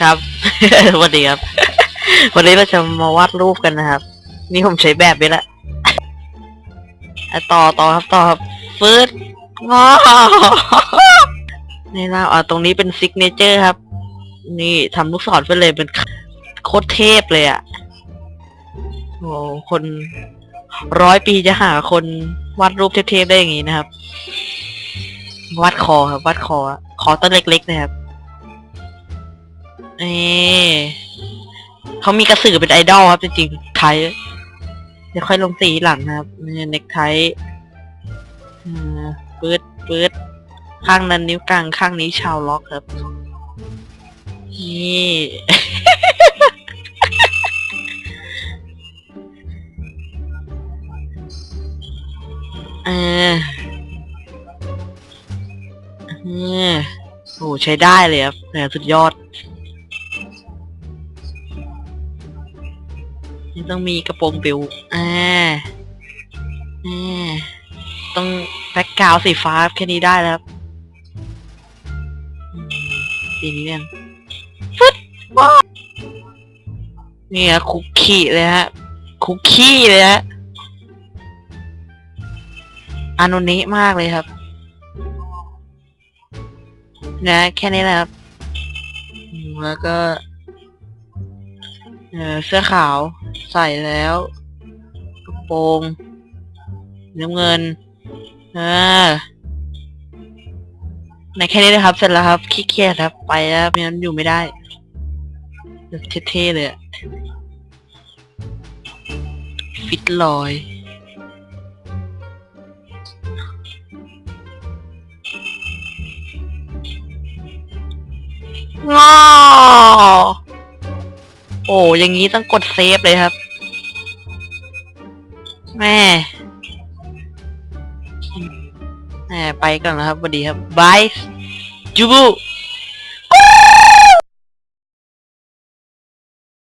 ครับ สวัสดีครับ วันนี้เราจะมาวาดรูปกันนะครับ นี่ผมใช้แบบไปละอะต่อต่อครับต่อครับฟืดงอนี่นะอ่าตรงนี้เป็นซิกเนเจอร์ครับ นี่ทำลูกศรไปเลยเป็นโคตรเทพเลยอะ่ะโอ้คนร้อยปีจะหาคนวาดรูปเทพๆได้อย่างนี้นะครับวาดคอครับวาดคอ คอต้นเล็กๆนะครับ นี่เขามีกระสือเป็นไอดอลครับจริงๆไทยเดี๋ยวค่อยลงสีหลังนะครับเน็กไทอ่าปืดปืดข้างนั้นนิ้วกลางข้างนี้ชาวล็อกครับ นี่ เออเออโหใช้ได้เลยครับแหมสุดยอด นี่ต้องมีกระโปรงปิวอ่าอ่าต้องแบ็กกราวสีฟ้าแค่นี้ได้แล้วสีนี้เนี่ยฟึดว้านี่ฮะคุกกี้เลยฮะ คุกกี้เลยฮะอานุนะมากเลยครับ นะ แค่นี้แหละครับ แล้วก็ เออเสื้อขาวใส่แล้วกระโปรงน้ำเงินเออในแค่นี้นะครับ เสร็จแล้วครับขี้เกียจครับ ไปแล้วไม่งั้นอยู่ไม่ได้เท่ๆเลยอะฟิตลอยงอ โอ้อย่างนี้ต้องกดเซฟเลยครับ แม่แม่ไปก่อนนะครับสวัสดีครับบายจูบู